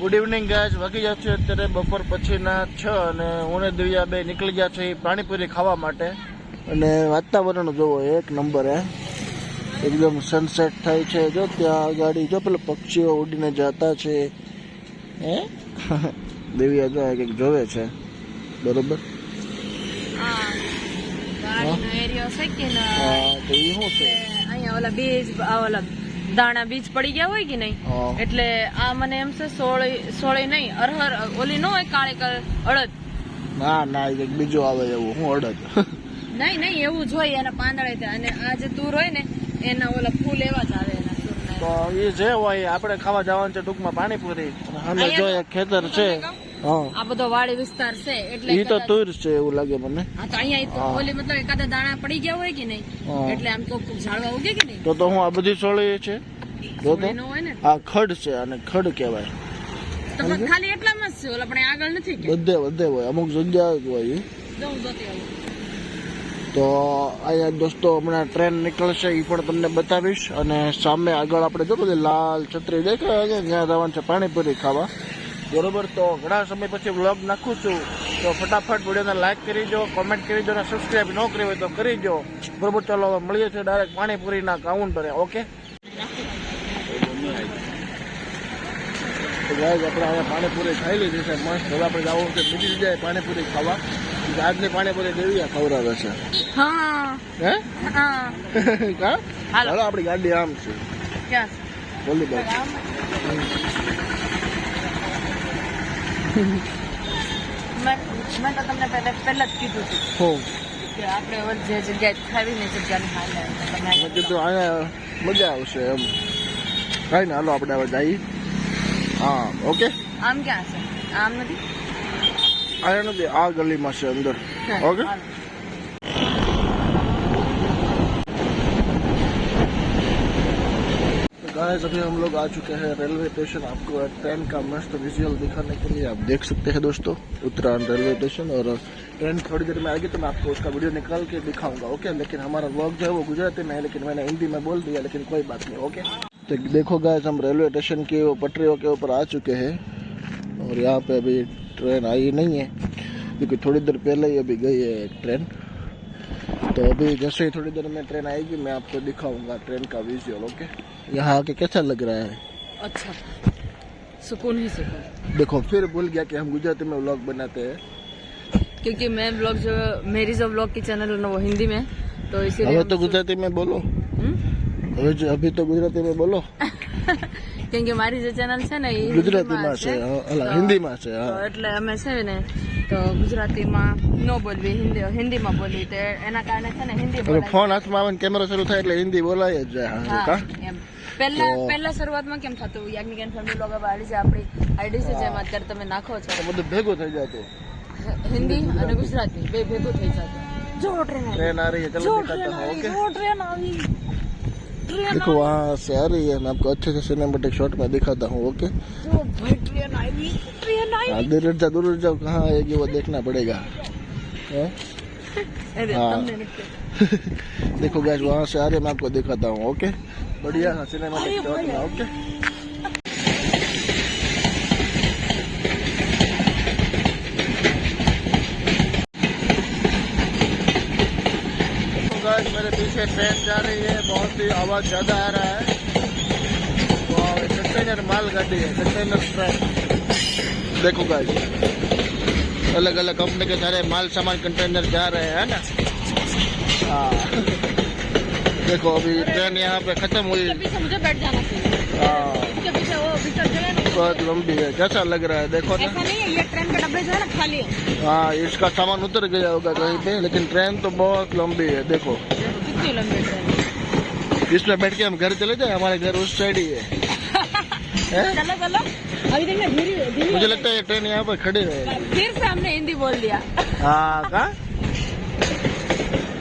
Good evening guys વાગી ગયા છે અત્યારે બપોર પછીના છ અને હું ને દિવ્યા બે નીકળી ગયા છે પાણીપુરી ખાવા માટે. અને વાતાવરણ જોવો એક નંબર હે. એકદમ સનસેટ થાય છે. જો ત્યાં ગાડી જો પેલા પક્ષીઓ ઉડીને જતા છે હે. દિવ્યા જો કંઈક જોવે છે. બરોબર? હા. તો એ શું છે? અહીંયા ઓલા બીજ ઓલા દાણા બીજ પડી ગયા હોય કે નહીં? એટલે આ મને એમ છે સોળી સોળી નહીં અરહર ઓલી ન હોય કાળી કલર અડદ? ના ના એ કંઈક બીજું આવે એવું હું અડદ? નહીં નહીં એવું જ હોય એના પાંદડે અને આ જે તુર હોય ને એના ઓલા ફૂલ એવા જ આવે એના તો એ જે હોય આપણે ખાવા જવાનું છે ટૂંકમાં પાણીપુરી. અને અમે જો ખેતર છે. આ બધો વાડી વિસ્તાર છે એટલે ઈ તો તુર છે એવું લાગે મને. હા તો અહીંયા તો ઓલી મતલબ એકાદા દાણા પડી ગયા હોય કે નહીં? એટલે આમ કોક ઝાડવા ઉગે કે નહીં? તો તો હું આ બધી સોળી છે. જો તો. આ ખડ છે અને ખડ કહેવાય. તો ખાલી એટલામાં જ છે ઓલા પણ આગળ નથી બધે બધે હોય. અમુક જગ્યાએ જ હોય તો અહીંયા દોસ્તો હમણાં ટ્રેન નીકળશે એ પણ તમને બતાવીશ. અને સામે આગળ આપણે જો બધી લાલ છત્રી દેખાય છે ત્યાં જવાનું છે પાણીપુરી ખાવા. બરોબર તો ઘણા સમય પછી વ્લોગ નાખું છું. તો ફટાફટ વિડીયોને લાઈક કરી દો કોમેન્ટ કરી દો અને સબસ્ક્રાઈબ ન કરી હોય તો કરી દો બરોબર ચાલો હવે મળીએ છીએ ડાયરેક્ટ પાણીપુરીના કાઉન્ટરે ઓકે તો આપણે હવે પાણીપુરી ખાઈ લીધી છે. મસ્ત હવે આપણે જવું છે બીજી જગ્યાએ પાણીપુરી ખાવા. આજની પાણીપુરી દેવી ખવડાવે છે. હા. હે? હાલો. આપણી ગાડી આમ છે. ક્યાં બોલી બોલ મેં મેં તો તમને પહેલા પહેલા જ કીધું હતું હો. કે આપણે હવે જે જગ્યાએ ખાવી ને જગ્યાની હાલ. મેં કીધું અહીંયા મજા આવશે એમ. કઈ ને હાલો આપણે હવે જઈએ. હા ઓકે? આમ ક્યાં છે? આમ નથી? અહીંયા નથી આ ગલીમાં છે અંદર. ઓકે? गाइस अभी हम लोग आ चुके हैं रेलवे स्टेशन। आपको ट्रेन का मस्त विजुअल दिखाने के लिए आप देख सकते हैं दोस्तों, उत्तरायण रेलवे स्टेशन और ट्रेन थोड़ी देर में आएगी तो मैं आपको उसका वीडियो निकाल के दिखाऊँगा ओके लेकिन हमारा व्लॉग जो है वो गुजराती में है, लेकिन मैंने हिंदी में बोल दिया, लेकिन कोई बात नहीं ओके तो देखो गाइस हम रेलवे स्टेशन की पटरियों के ऊपर आ चुके हैं और यहाँ पे अभी ट्रेन आई नहीं है, क्योंकि थोड़ी देर पहले ही अभी गई है ट्रेन। तो अभी जैसे ही थोड़ी देर में ट्रेन आएगी मैं आपको दिखाऊंगा ट्रेन का विजुअल ओके यहाँ आके कैसा लग रहा है अच्छा सुकून ही सुकून देखो फिर भूल गया कि हम गुजराती में व्लॉग बनाते हैं क्योंकि मैं ब्लॉग जो मेरी जो ब्लॉग की चैनल है ना वो हिंदी में है तो इसीलिए હવે हम તો सु- ગુજરાતી में बोलो हम्म? હવે જો- અભી તો ગુજરાતી में બોલો કેમ કે મારી જે ચેનલ છે ને એ ગુજરાતીમાં છે હા, અલા, હિન્દીમાં છે તો હા એટલે અમે છે ને તો ગુજરાતીમાં ન બોલવી હિન્દી હિન્દીમાં બોલવી તો એના કારણે છે ને હિન્દી હવે બોલાય ફોન હાથમાં આવે ને કેમેરો શરૂ થાય એટલે હિન્દી બોલાય જ જાય હા, હા કા એમ પહેલા તો- પહેલા શરૂઆતમાં કેમ થતું Yagnik and family blog ID છે આપણી આઈડી છે જેમાં અત્યારે તમે નાખો છો તો બધું ભેગું થઈ જતું હિન્દી અને ગુજરાતી બે ભેગું થઈ જતું જો ટ્રેન આવી ट्रेन आ रही है चलो જો दिखाता ટ્રેન हूँ આવી ओके જો ટ્રેન આવી ટ્રેન देखो वहाँ से आ रही है मैं आपको अच्छे से सिनेमेटिक शॉट में दिखाता हूँ ओके જો ભાઈ ટ્રેન આવી ટ્રેન આવી हाँ दूर जाओ दूर जाओ कहाँ आएगी वो देखना पड़ेगा? हाँ? देखो गैस वहाँ से आ रहे मैं आपको दिखाता हूँ ओके? बढ़िया हाँ, सिनेमा ओके? मेरे पीछे ट्रेन जा रही है बहुत ही आवाज़ ज़्यादा आ रहा है। कंटेनर माल गाड़ी है कंटेनर ट्रेन देखो गाइस अलग अलग कंपनी के सारे माल सामान कंटेनर जा रहे हैं ना? हाँ. देखो अभी ट्रेन यहाँ पे खत्म हुई। मुझे बैठ जाना चाहिए। हाँ. है। बहुत लंबी है। कैसा लग रहा है? देखो ना. ऐसा नहीं है ये ट्रेन के डब्बे जो है ना खाली है। हाँ इसका सामान उतर गया होगा कहीं पे लेकिन ट्रेन तो बहुत लंबी है देखो। देखो कितनी लंबी ट्रेन इसमें बैठ के हम घर चले जाए? हमारे घर उस साइड ही। है? चलो चलो। अभी देखना धीरे धीरे मुझे लगता है ये ट्रेन यहाँ पर खड़ी रहेगी फिर से हमने हिंदी बोल दिया हाँ का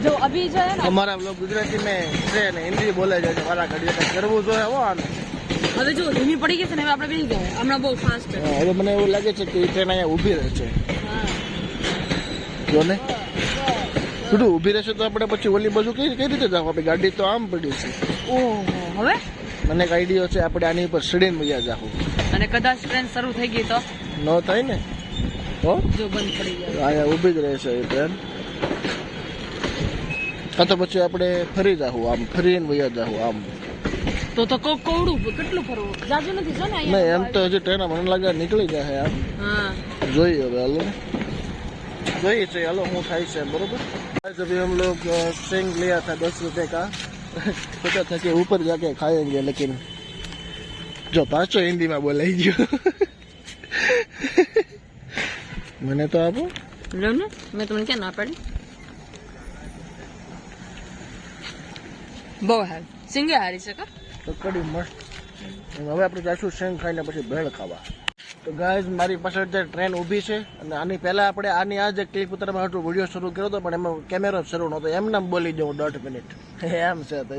जो अभी जो है ना हमारा लोग गुजराती में ट्रेन हिंदी बोले जाए वाला घड़ी કરવું જોઈએ હો આને હવે જો ધીમી પડી ગઈ છે ને હવે આપણે બેસી જાવ હમણાં બહુ ફાસ્ટ છે હા, હવે મને એવું લાગે છે કે એ ટ્રેન અહીંયા ઊભી રહેશે હા જો ને શું ઊભી રહેશે તો આપણે પછી ઓલી બાજુ કઈ કઈ રીતે જાવ આપણી ગાડી તો આમ પડી છે ઓહો હવે મને એક આઈડિયો છે આપણે આની ઉપર સીડીને મજા જાવ અને કદાચ ટ્રેન શરૂ થઈ ગઈ તો ન થાય ને તો જો બંધ પડી જાય અહીંયા ઊભી જ રહેશે એ ટ્રેન કાં તો પછી આપણે ફરી જાહું આમ ફરીને વયા જાહું આમ તો તો કો કોવડું કેટલું ફરવું જાજુ નથી જો ને નહીં અહીંયા એમ તો હજી ટ્રેન મને લાગે નીકળી જશે આમ હા જોઈએ હવે હાલો જોઈએ છે હાલો હું થાય છે બરોબર आज अभी हम लोग अ, सिंग लिया था दस रुपए का सोचा था कि ऊपर जाके खाएंगे लेकिन જો પાછો હિન્દીમાં બોલાઈ ગયો. મને તો આપો. લો ને મેં તમને ક્યાં ના પાડી? બહુ હાલ સિંગે હારી છે તો કડી મસ્ત. હવે આપણે જાશું શેંગ ખાઈને પછી ભેળ ખાવા. તો ગાય મારી પાસે જે ટ્રેન ઊભી છે અને આની પહેલાં આપણે આની આ જે ક્લિપ ઉતરવા હતું વીડિયો શરૂ કર્યો હતો પણ એમાં કેમેરો શરૂ નહોતો. એમ બોલી જાઉં દોઢ મિનિટ એમ છે તો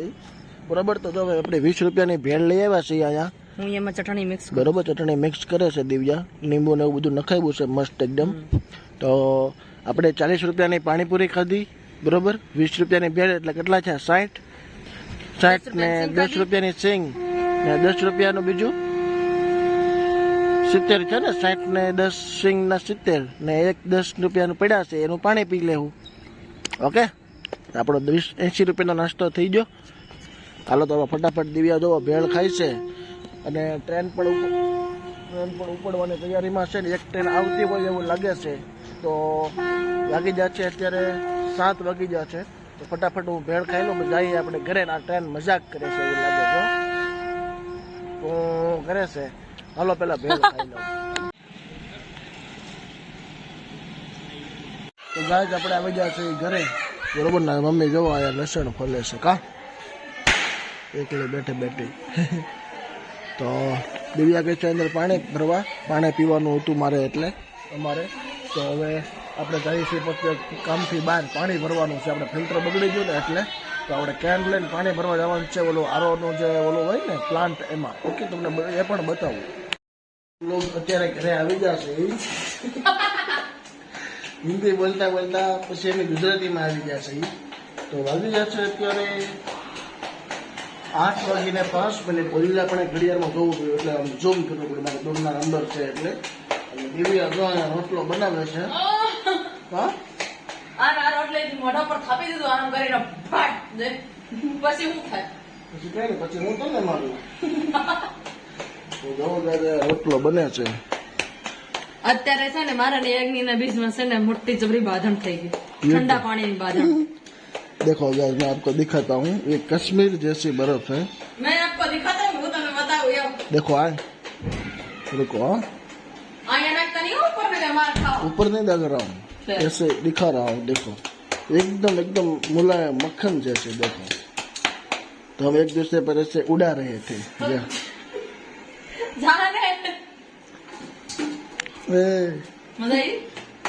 બરાબર તો જો આપણે વીસ રૂપિયાની ભેળ લઈ આવ્યા છીએ અહીંયા. હું એમાં ચટણી મિક્સ બરોબર ચટણી મિક્સ કરે છે દિવ્યા લીંબુ ને એવું બધું નખાવ્યું છે મસ્ત એકદમ. તો આપણે ચાલીસ રૂપિયાની પાણીપુરી ખાધી બરોબર? વીસ રૂપિયાની ભેળ એટલે કેટલા છે સાઠ? સાઠ ને દસ રૂપિયાની સિંગ. ને દસ રૂપિયાનું બીજું? સિત્તેર છે ને? સાઠ ને દસ સિંગ ના સિત્તેર. ને એક દસ રૂપિયાનું પડ્યા છે એનું પાણી પી લેવું. ઓકે? આપણો વીસ એંસી રૂપિયાનો નાસ્તો થઈ ગયો. હાલો તો ફટાફટ દિવ્યા જોવો ભેળ ખાય છે. અને ટ્રેન પણ ટ્રેન પણ ઉપડવાની તૈયારીમાં છે ને એક ટ્રેન આવતી હોય એવું લાગે છે. તો વાગી જાય છે અત્યારે સાત વાગી જાય છે. તો ફટાફટ હું ભેળ ખાઈ લઉં જઈએ આપણે ઘરે આ ટ્રેન મજાક કરે છે એવું લાગે છે તો કરે છે. હાલો પેલા ભેળ ખાઈ લઉં. તો ગાય આપણે આવી જાય છે ઘરે. બરોબર ના? મમ્મી જવા આયા લસણ ફલે છે કા? એકલી બેઠે બેઠી. તો દિવ્યા કહે છે અંદર પાણી ભરવા, પાણી પીવાનું હતું મારે એટલે અમારે. તો હવે આપણે જઈએ છીએ કામથી બહાર, પાણી ભરવાનું છે. આપણે ફિલ્ટર બગડી ગયું ને એટલે તો આપણે કેન લઈને પાણી ભરવા જવાનું છે. ઓલો આરોનું જે ઓલો હોય ને પ્લાન્ટ એમાં. ઓકે, તમને એ પણ બતાવું. લોક અત્યારે ઘરે આવી જશે. હિન્દી બોલતા બોલતા પછી એની ગુજરાતીમાં આવી જશે. તો આવી જશે અત્યારે આઠ વાગીને પાંચ મિનિટ ઓલિલા પણ ઘડિયાળમાં જવું જોઈએ એટલે આમ જોમ કરવું પડે મારે દોડના અંદર છે એટલે. અને દિવ્યા જો રોટલો બનાવે છે. હા? આ ના મોઢા પર થાપી દીધું આમ કરીને ફાટ દે. પછી હું થાય પછી કઈ પછી હું તમને મારું. તો રોટલો બને છે. અત્યારે છે ને મારા ને યજ્ઞ ના બીજમાં છે ને મોટી જબરી બાધણ થઈ ગઈ. ઠંડા પાણીની બાંધણ. देखो गाइस मैं आपको दिखाता हूँ। ये कश्मीर जैसी बर्फ़ है। मैं आपको दिखाता हूँ तो मैं बताऊँ देखो आए। रुको ऊपर नहीं लग रहा हूँ। ऐसे दिखा रहा हूँ देखो। एकदम एकदम मुलायम मक्खन जैसे देखो। तो हम एक दूसरे पर ऐसे उड़ा रहे थे।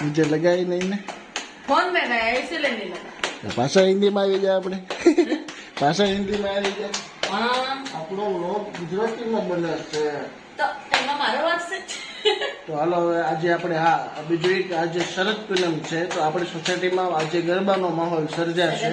मुझे लगा ही नहीं ना। फ़ोन में गया नहीं लगा। ભાષા હિન્દીમાં આવી જાય આપણે. ભાષા હિન્દીમાં આવી જાય. આપણો લોક ગુજરાતીમાં બને છે. તો હાલો હવે આજે આપણે હા બીજું એક આજે શરદ પૂનમ છે તો આપણી સોસાયટીમાં આજે ગરબાનો માહોલ સર્જાશે.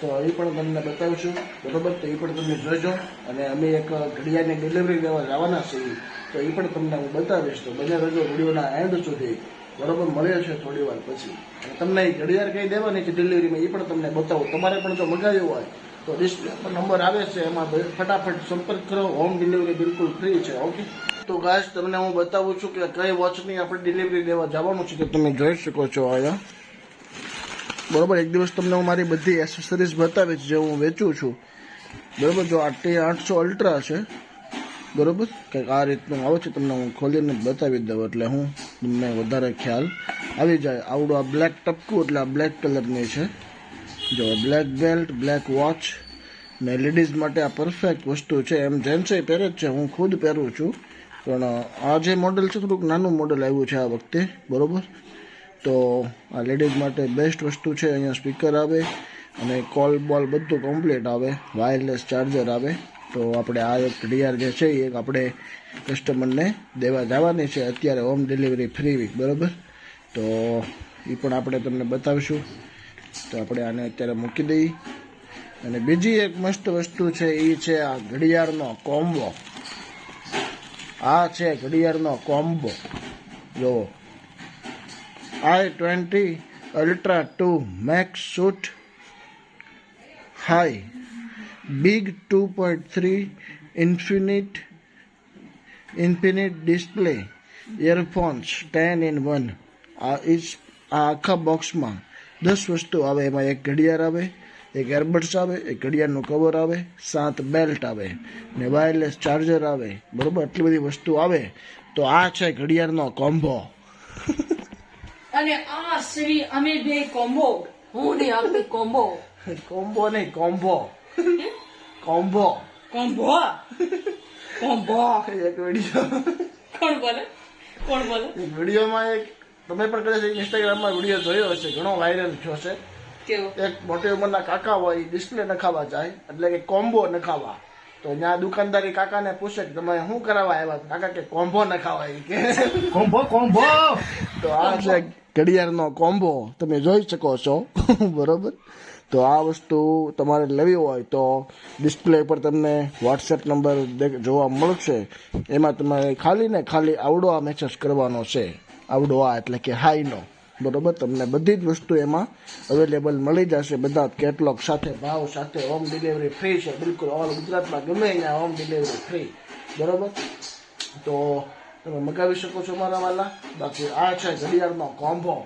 તો એ પણ તમને બતાવશું. બરોબર? તો એ પણ તમે જોજો. અને અમે એક ઘડિયાળની ડિલિવરી લેવા જવાના છીએ. તો એ પણ તમને હું બતાવીશ. તો બધા રજો વિડીયોના એન્ડ સુધી. બરોબર મળે છે થોડી વાર પછી. તમને ઘડિયાળ કહી દેવાની છે ડિલિવરીમાં એ પણ તમને બતાવું. તમારે પણ જો મગાવ્યું હોય, તો ડિસ્પ્લે પર નંબર આવે છે, એમાં ફટાફટ સંપર્ક કરો. હોમ ડિલિવરી બિલકુલ ફ્રી છે ઓકે તો ગાઈસ તમને હું બતાવું છું કે કઈ વોચની આપણે ડિલિવરી દેવા જવાનું છે, તો તમે જોઈ શકો છો અહીંયા. બરોબર, એક દિવસ તમને હું મારી બધી એસેસરીઝ બતાવીશ, જે હું વેચું છું. બરોબર, જો આ આઠસો અલ્ટ્રા છે બરોબર? કંઈક આ રીતનું આવે છે, તમને હું ખોલીને બતાવી દઉં એટલે હું તમને વધારે ખ્યાલ આવી જાય. આવડું આ બ્લેક ટપકું એટલે આ બ્લેક કલરની છે. જો બ્લેક બેલ્ટ બ્લેક વોચ ને લેડીઝ માટે આ પરફેક્ટ વસ્તુ છે. એમ જેન્ટ્સે પહેરે જ છે. હું ખુદ પહેરું છું. પણ આ જે મોડલ છે, થોડુંક નાનું મોડલ આવ્યું છે આ વખતે, બરોબર? તો આ લેડીઝ માટે બેસ્ટ વસ્તુ છે. અહીંયા સ્પીકર આવે અને કોલ બોલ બધું કમ્પ્લીટ આવે. વાયરલેસ ચાર્જર આવે. તો આપણે આ એક ઘડિયાળ જે છે, એ આપણે કસ્ટમરને દેવા જવાની છે. અત્યારે હોમ ડિલિવરી ફ્રી બરાબર? તો એ પણ આપણે તમને બતાવીશું. તો આપણે આને અત્યારે મૂકી દઈએ. અને બીજી એક મસ્ત વસ્તુ છે એ છે આ ઘડિયાળનો કોમ્બો આ છે ઘડિયાળનો કોમ્બો જો I twenty ultra two max suit high big two point three infinite infinite display earphones ten in one આ ઇસ આ આખા બોક્સમાં દસ વસ્તુ આવે. એમાં એક ઘડિયાળ આવે એક એરબડ્સ આવે એક ઘડિયાળનું કવર આવે સાત બેલ્ટ આવે ને વાયરલેસ ચાર્જર આવે. બરોબર? આટલી બધી વસ્તુ આવે. તો આ છે ઘડિયાળનો કોમ્બો અને આ શ્રી અમે બે કોમ્બો હું ને આપણી કોમ્બો કોમ્બો નહીં કોમ્બો કોમ્બો. કોમ્બો? કોમ્બો. એક વીડિયો કોણ બોલે? કોણ બોલે? વિડીયોમાં એક તમે પણ કદાચ ઇન્સ્ટાગ્રામમાં વીડિયો જોયો હશે ઘણો વાયરલ થયો છે. એક મોટી ઉંમરના કાકા હોય ડિસ્પ્લે નખાવા જાય એટલે કે કોમ્બો નખાવા. તો ત્યાં દુકાનદારી કાકાને પૂછે કે તમે શું કરાવવા આવ્યા કાકા કે કોમ્બો નખાવા ઈ કે. Combo combo! તો આ છે ઘડિયાળનો કોમ્બો. તમે જોઈ શકો છો. બરોબર? તો આ વસ્તુ તમારે લેવી હોય તો ડિસ્પ્લે પર તમને વોટ્સએપ નંબર જોવા મળશે. એમાં તમારે ખાલી ને ખાલી આવડો આ મેસેજ કરવાનો છે. આવડો આ એટલે કે હાઈનો બરોબર? તમને બધી જ વસ્તુ એમાં અવેલેબલ મળી જશે. બધા કેટલોગ સાથે, ભાવ સાથે હોમ ડિલિવરી ફ્રી છે. બિલકુલ ઓલ ગુજરાતમાં ગમે ત્યાં હોમ ડિલિવરી ફ્રી બરોબર? તો તમે મગાવી શકો છો મારા વાલા. બાકી આ છે ઘડિયાળનો કોમ્બો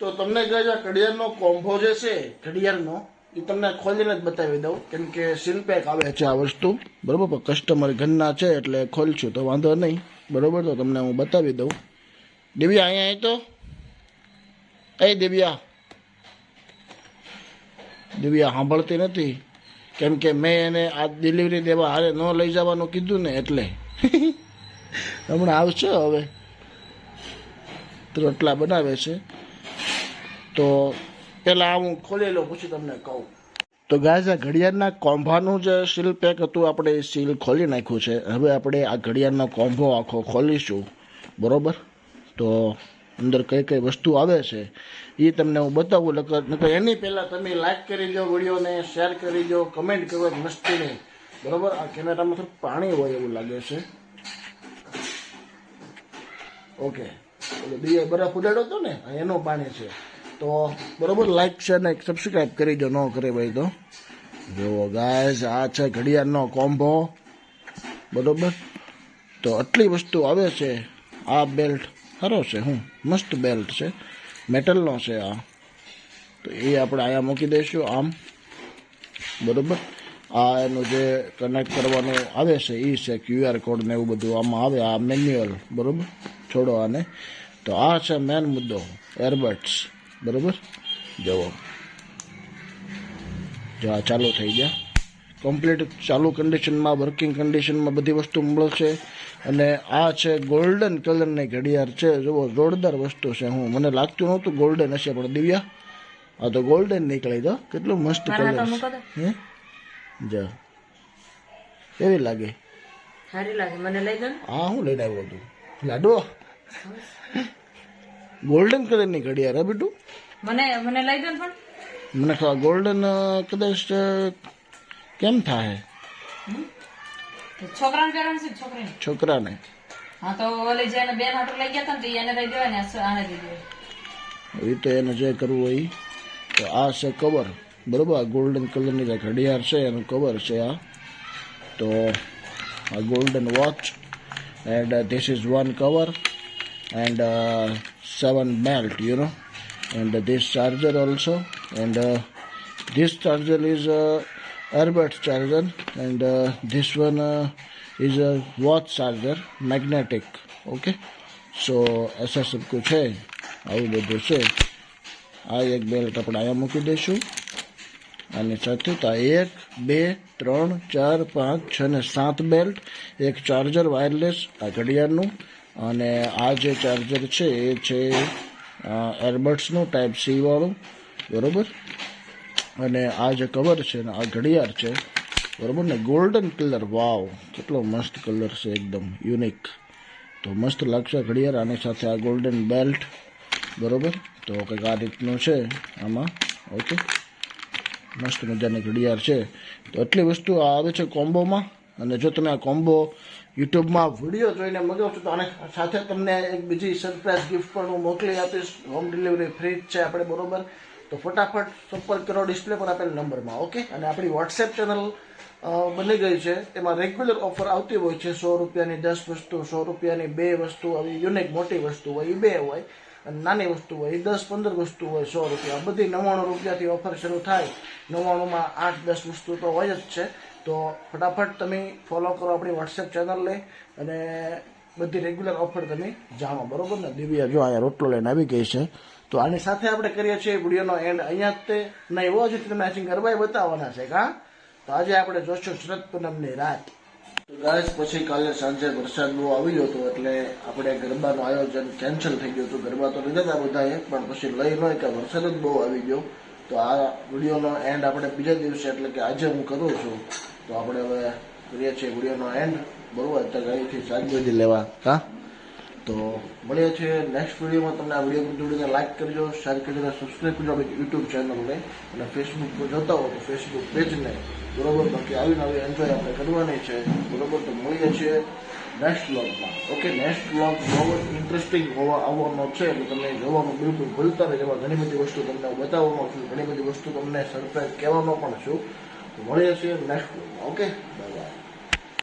તો તમને કહે છે ઘડિયાળનો કોમ્બો જે છે, ઘડિયાળનો, એ તમને ખોલીને જ બતાવી દઉં. કેમ કે પેક આવે છે આ વસ્તુ. બરોબર કસ્ટમર ઘરના છે એટલે ખોલશું, તો વાંધો નહીં. બરોબર, તો તમને હું બતાવી દઉં. દિવ્યા, અહીંયા અહીં તો. એ દિવ્યા. દિવ્યા સાંભળતી નથી. કેમ કે મેં એને આ ડિલિવરી દેવા હારે ન લઈ જવાનું કીધું ને એટલે. હમણાં આવશે હવે. રોટલા બનાવે છે. તો પેલા હું ખોલી લઉં પછી તમને કહું. તો ગાય આ ઘડિયાળના કોંભાનું જે સીલ પેક હતું આપણે એ સીલ ખોલી નાખ્યું છે. હવે આપણે આ ઘડિયાળનો કોંભો આખો ખોલીશું. બરાબર? તો અંદર કઈ કઈ વસ્તુ આવે છે એ તમને હું બતાવું. નકર નકર એની પહેલાં તમે લાઈક કરી દો વિડીયોને શેર કરી દો કમેન્ટ કરો મસ્તીની. બરાબર? આ કેમેરામાં થોડું પાણી હોય એવું લાગે છે. ઓકે. એટલે દિયે બરફ ઉડાડ્યો હતો ને એનું પાણી છે. તો બરોબર લાઈક છે ને સબસ્ક્રાઈબ કરી દો, ન કરે ભાઈ તો. જુઓ ગાય આ છે ઘડિયાળનો કોમ્બો બરોબર? તો આટલી વસ્તુ આવે છે. આ બેલ્ટ સારો છે, હું મસ્ત બેલ્ટ છે. મેટલનો છે આ. તો એ આપણે અહીંયા મૂકી દઈશું આમ. બરોબર? આ એનું જે કનેક્ટ કરવાનું આવે છે એ છે ક્યુઆર કોડ ને એવું બધું આમાં આવે, આ મેન્યુઅલ બરોબર? છોડો આને. તો આ છે મેન મુદ્દો એરબડ્સ બરોબર? જવાબ જો આ ચાલુ થઈ ગયા. કમ્પ્લીટ ચાલુ કન્ડિશનમાં વર્કિંગ કન્ડિશનમાં બધી વસ્તુ મળશે. અને આ છે ગોલ્ડન કલરની ઘડિયાળ છે. જુઓ જોરદાર વસ્તુ છે. હું મને લાગતું નહોતું ગોલ્ડન હશે પણ દિવ્યા આ તો ગોલ્ડન નીકળી તો કેટલું મસ્ત કલર હે? જો. કેવી લાગે? સારી લાગે. મને લઈ દો હા હું લઈને આવ્યો હતું. લાડો ગોલ્ડન કલરની ઘડિયાળ હે બેટું? મને મને લઈ દો પણ. મને ગોલ્ડન કદાચ કેમ થાય છોકરાને પહેરવાનું છે છોકરીને? છોકરાને? હા તો ઓલી જેને બેન હાટુ લઈ ગયા હતા ને એને દઈ દેવાય ને આને દઈ દેવાય. એ તો એને જે કરવું હોય તો આ છે કવર બરોબર? આ ગોલ્ડન કલરની જે ઘડિયાળ છે એનું કવર છે આ. તો આ golden watch and this is one cover and uh, 7 melt you know and this charger also and uh, this charger is a Herbert charger and uh, this one uh, is a watch charger magnetic okay so એસા સબકું છે આવું બધું છે આ એક belt આપણે અહીંયા મૂકી દઈશું અને સાથે તો એક બે ત્રણ ચાર પાંચ છ ને સાત બેલ્ટ એક ચાર્જર વાયરલેસ આ ઘડિયાળનું અને આ જે ચાર્જર છે, એ છે એરબડ્સનું ટાઈપ સી વાળું, બરોબર? અને આ જે કવર છે ને, આ ઘડિયાળ છે, બરાબર ને? ગોલ્ડન કલર વાવ કેટલો મસ્ત કલર છે એકદમ યુનિક તો મસ્ત લાગશે ઘડિયાળ, આની સાથે આ ગોલ્ડન બેલ્ટ બરાબર? તો કંઈક આ રીતનું છે આમાં ઓકે મસ્ત મજાની ઘડિયાળ છે. તો એટલી વસ્તુ આવે છે કોમ્બોમાં અને જો તમે આ કોમ્બો યુટ્યુબમાં વીડિયો જોઈને મગાવશો તો આને સાથે તમને એક બીજી સરપ્રાઈઝ ગિફ્ટ પણ હું મોકલી આપીશ. હોમ ડિલિવરી ફ્રી જ છે આપણે, બરોબર? તો ફટાફટ સંપર્ક કરો ડિસ્પ્લે પર આપેલ નંબરમાં, ઓકે? અને આપણી વોટ્સએપ ચેનલ બની ગઈ છે. એમાં રેગ્યુલર ઓફર આવતી હોય છે, સો રૂપિયાની દસ વસ્તુ, સો રૂપિયાની બે વસ્તુ, આવી યુનિક મોટી વસ્તુ હોય એ બે હોય, અને નાની વસ્તુ હોય એ દસ પંદર વસ્તુ હોય, સો રૂપિયા. બધી નવ્વાણું રૂપિયાથી ઓફર શરૂ થાય. નવ્વાણુંમાં આઠ દસ વસ્તુ તો હોય જ છે. તો ફટાફટ તમે ફોલો કરો આપણી વોટ્સએપ ચેનલને અને બધી રેગ્યુલર ઓફર તમે જાણો, બરોબર ને? દિવ્યા જો અહીંયા રોટલો લઈને આવી ગઈ છે. તો આની સાથે આપણે કરીએ છીએ વિડીયોનો એન્ડ અહીંયા તે નહીં, એવો જ તમને આઈ ગરબાએ બતાવવાના છે કા તો આજે આપણે જોશું શરદ પૂનમની રાત. ગાઈસ પછી કાલે સાંજે વરસાદ બહુ આવી ગયો હતો એટલે આપણે ગરબાનું આયોજન કેન્સલ થઈ ગયું હતું. ગરબા તો લીધા હતા બધાએ, પણ પછી લઈ ન કે વરસાદ જ બહુ આવી ગયો. તો આ વિડીયોનો એન્ડ આપણે બીજા દિવસે, એટલે કે આજે હું કરું છું. તો આપણે હવે કરીએ છીએ વિડીયોનો એન્ડ બરોબર? અત્યારે અહીંથી શાકભાજી લેવા. હા? તો મળીએ છીએ નેક્સ્ટ વિડીયોમાં. તમને આ વીડિયો જોડીને લાઈક કરજો શેર કરજો સબસ્ક્રાઈબ કરજો આપણી યુટ્યુબ ચેનલને અને ફેસબુક પર જોતા હો તો ફેસબુક પેજને બરોબર? બાકી આવીને આવી એન્જોય આપણે કરવાની છે. બરોબર? તો મળીએ છીએ નેક્સ્ટ વ્લોગમાં ઓકે નેક્સ્ટ વ્લોગ બહુ ઇન્ટરેસ્ટિંગ હોવા આવવાનો છે. એટલે તમે જોવાનું બિલકુલ ભૂલતા નહીં. એમાં ઘણી બધી વસ્તુ તમને બતાવવાનો છું. ઘણી બધી વસ્તુ તમને સરપ્રાઈઝ કહેવાનો પણ છું. તો મળીએ છીએ નેક્સ્ટ વ્લોગમાં ઓકે બાય બાય